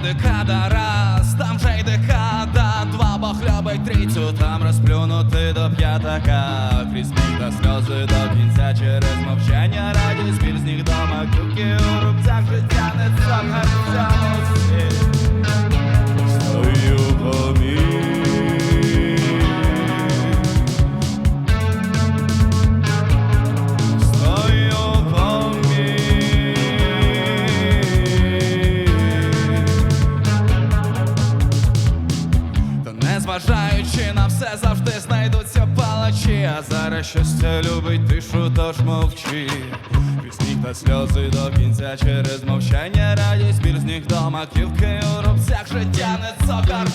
декада раз, там вже й декада, два бахлябай трицю, там розплюнути до п'ятака, крізь сміх та сльози до кінця через мовчання. Незважаючи на все, завжди знайдуться палачі. А зараз щастя любить тишу, тож мовчи. Пісні та сльози до кінця через мовчання, радість біль з них до маківки у рубцях життя не цокар